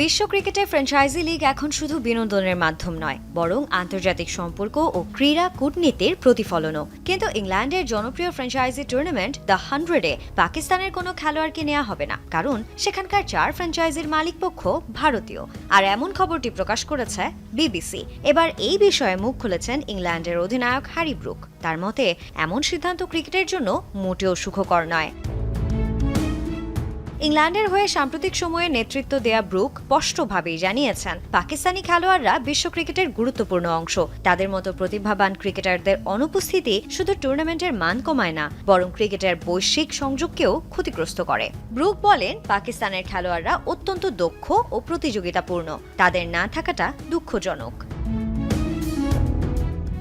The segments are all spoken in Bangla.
বিশ্ব ক্রিকেটে ফ্র্যাঞ্চাইজি লিগ এখন শুধু বিনোদনের মাধ্যম নয়, বরং আন্তর্জাতিক সম্পর্ক ও ক্রীড়া কূটনীতির প্রতিফলনও। কিন্তু ইংল্যান্ডের জনপ্রিয় ফ্র্যাঞ্চাইজি টুর্নামেন্ট দ্য হান্ড্রেডে পাকিস্তানের কোনো খেলোয়াড়কে নেওয়া হবে না, কারণ সেখানকার চার ফ্র্যাঞ্চাইজির মালিকপক্ষ ভারতীয়। আর এমন খবরটি প্রকাশ করেছে বিবিসি। এবার এই বিষয়ে মুখ খুলেছেন ইংল্যান্ডের অধিনায়ক হ্যারি ব্রুক। তার মতে, এমন সিদ্ধান্ত ক্রিকেটের জন্য মোটেও সুখকর নয়। ইংল্যান্ডের হয়ে সাম্প্রতিক সময়ে নেতৃত্ব দেয়া ব্রুক স্পষ্টভাবেই জানিয়েছেন, পাকিস্তানি খেলোয়াড়রা বিশ্ব ক্রিকেটের গুরুত্বপূর্ণ অংশ। তাদের মতো প্রতিভাবান ক্রিকেটারদের অনুপস্থিতি শুধু টুর্নামেন্টের মান কমায় না, বরং ক্রিকেটের বৈশ্বিক সংযোগকেও ক্ষতিগ্রস্ত করে। ব্রুক বলেন, পাকিস্তানের খেলোয়াড়রা অত্যন্ত দক্ষ ও প্রতিযোগিতাপূর্ণ। তাদের না থাকাটা দুঃখজনক।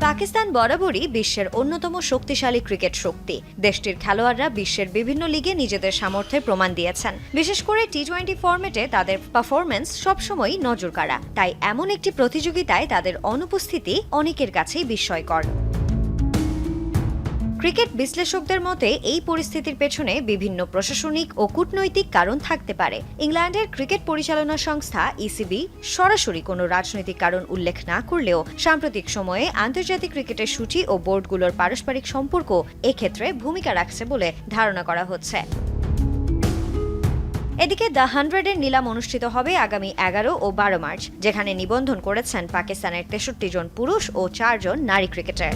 পাকিস্তান বরাবরই বিশ্বের অন্যতম শক্তিশালী ক্রিকেট শক্তি। দেশটির খেলোয়াড়রা বিশ্বের বিভিন্ন লিগে নিজেদের সামর্থ্যের প্রমাণ দিয়েছেন। বিশেষ করে টি টোয়েন্টি ফর্মেটে তাদের পারফরমেন্স সবসময়ই নজর কাড়া তাই এমন একটি প্রতিযোগিতায় তাদের অনুপস্থিতি অনেকের কাছেই বিস্ময়কর। ক্রিকেট বিশ্লেষকদের মতে, এই পরিস্থিতির পেছনে বিভিন্ন প্রশাসনিক ও কূটনৈতিক কারণ থাকতে পারে। ইংল্যান্ডের ক্রিকেট পরিচালনা সংস্থা ইসিবি সরাসরি কোনো রাজনৈতিক কারণ উল্লেখ না করলেও সাম্প্রতিক সময়ে আন্তর্জাতিক ক্রিকেটের সূচি ও বোর্ডগুলোর পারস্পরিক সম্পর্ক এক্ষেত্রে ভূমিকা রাখছে বলে ধারণা করা হচ্ছে। এদিকে দ্য হান্ড্রেডের নিলাম অনুষ্ঠিত হবে আগামী এগারো ও বারো মার্চ, যেখানে নিবন্ধন করেছেন পাকিস্তানের তেষট্টি জন পুরুষ ও চারজন নারী cricketer.